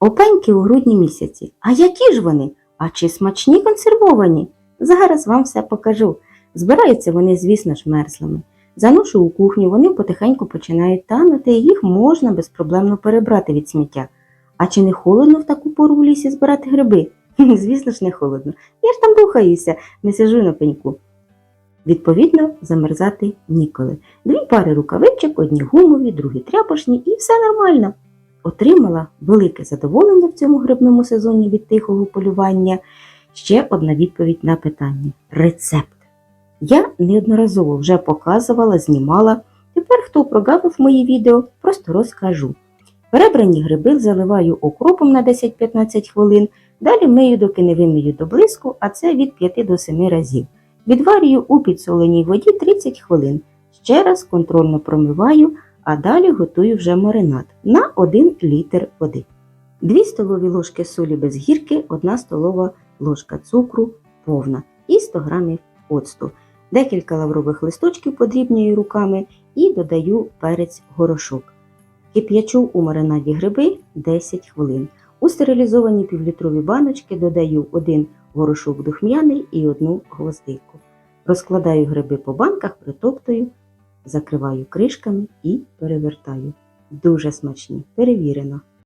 Опеньки у грудні місяці. А які ж вони? А чи смачні консервовані? Зараз вам все покажу. Збираються вони, звісно ж, мерзлими. Заношу у кухню, вони потихеньку починають танути, і їх можна безпроблемно перебрати від сміття. А чи не холодно в таку пору в лісі збирати гриби? Звісно ж, не холодно. Я ж там рухаюся, не сижу на пеньку. Відповідно, замерзати ніколи. Дві пари рукавичок, одні гумові, другі тряпочні, і все нормально. Отримала велике задоволення в цьому грибному сезоні від тихого полювання. Ще одна відповідь на питання: рецепт. Я неодноразово вже показувала, знімала. Тепер, хто прогавив мої відео, просто розкажу. Перебрані гриби заливаю окропом на 10-15 хвилин, далі мию, доки не вимию до блиску, а це від 5 до 7 разів. Відварюю у підсоленій воді 30 хвилин. Ще раз контрольно промиваю, а далі готую вже маринад на 1 літр води. 2 столові ложки солі без гірки, 1 столова ложка цукру повна і 100 грамів оцту. Декілька лаврових листочків подрібнюю руками і додаю перець горошок. Кип'ячу у маринаді гриби 10 хвилин. У стерилізовані півлітрові баночки додаю один горошок духмяний і одну гвоздику. Розкладаю гриби по банках, притоптую, закриваю кришками і перевертаю. Дуже смачні, перевірено.